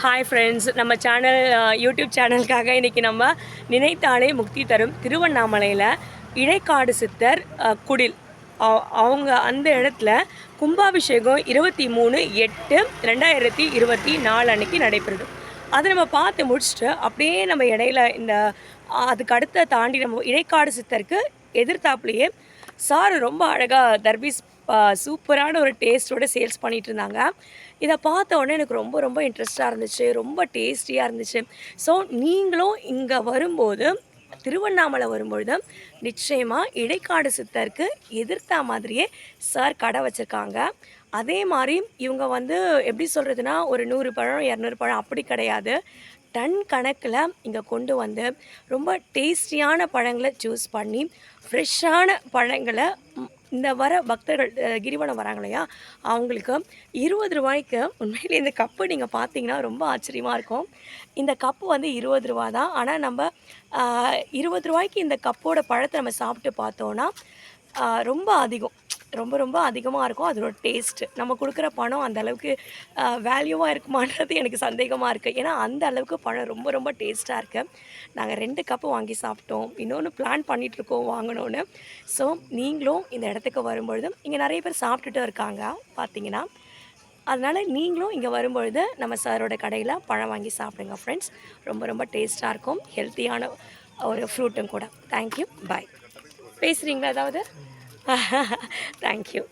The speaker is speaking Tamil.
ஹாய் ஃப்ரெண்ட்ஸ் நம்ம சேனல் யூடியூப் சேனலுக்காக இன்றைக்கி நம்ம நினைத்தாலே முக்தி தரும் திருவண்ணாமலையில் இடைக்காடு சித்தர் குடில். அவங்க அந்த இடத்துல கும்பாபிஷேகம் இருபத்தி மூணு எட்டு ரெண்டாயிரத்தி இருபத்தி நாலு அன்னைக்கு நடைபெறுது அதை நம்ம பார்த்து முடிச்சுட்டு அப்படியே நம்ம இடையில இந்த அதுக்கு அடுத்த தாண்டி நம்ம இடைக்காடு சித்தருக்கு எதிர்த்தாப்புலேயே சார் ரொம்ப அழகாக தர்பீஸ் சூப்பரான ஒரு டேஸ்ட்டோட சேல்ஸ் பண்ணிட்டு இருந்தாங்க இதை பார்த்த உடனே எனக்கு ரொம்ப ரொம்ப இன்ட்ரெஸ்டாக இருந்துச்சு. ரொம்ப டேஸ்டியாக இருந்துச்சு. ஸோ நீங்களும் இங்கே வரும்போது திருவண்ணாமலை வரும்பொழுது நிச்சயமாக இடைக்காடு சித்தருக்கு எதிர்த்த மாதிரியே சார் கடை வச்சுருக்காங்க. அதே மாதிரி இவங்க வந்து எப்படி சொல்கிறதுனா ஒரு நூறு பழம் இரநூறு பழம் அப்படி கிடையாது. டன் கணக்கில் இங்கே கொண்டு வந்து ரொம்ப டேஸ்டியான பழங்களை சூஸ் பண்ணி ஃப்ரெஷ்ஷான பழங்களை இந்த வர பக்தர்கள் கிரிவலம் வராங்க இல்லையா? அவங்களுக்கு இருபது ரூபாய்க்கு உண்மையிலே இந்த கப்பு நீங்கள் பார்த்தீங்கன்னா ரொம்ப ஆச்சரியமாக இருக்கும். இந்த கப்பு வந்து இருபது ரூபா தான். ஆனால் நம்ம இருபது ரூபாய்க்கு இந்த கப்போட பழத்தை நம்ம சாப்பிட்டு பார்த்தோன்னா ரொம்ப அதிகம். ரொம்ப ரொம்ப அதிகமாக இருக்கும். அதோட டேஸ்ட்டு நம்ம கொடுக்குற பணம் அந்த அளவுக்கு வேல்யூவாக இருக்குமான்றது எனக்கு சந்தேகமாக இருக்குது ஏன்னா அந்த அளவுக்கு பழம் ரொம்ப ரொம்ப டேஸ்ட்டாக இருக்குது நாங்கள் ரெண்டு கப்பு வாங்கி சாப்பிட்டோம். இன்னொன்று பிளான் பண்ணிகிட்ருக்கோம் வாங்கணும்னு. ஸோ நீங்களும் இந்த இடத்துக்கு வரும்பொழுது இங்கே நிறைய பேர் சாப்பிட்டுட்டு இருக்காங்க பார்த்தீங்கன்னா அதனால் நீங்களும் இங்கே வரும்பொழுது நம்ம சாரோட கடையில் பழம் வாங்கி சாப்பிடுங்க ஃப்ரெண்ட்ஸ் ரொம்ப ரொம்ப டேஸ்ட்டாக இருக்கும். ஹெல்த்தியான ஒரு ஃப்ரூட்டும் கூட. தேங்க்யூ பாய் பேசுகிறீங்களா ஏதாவது? தேங்க்யூ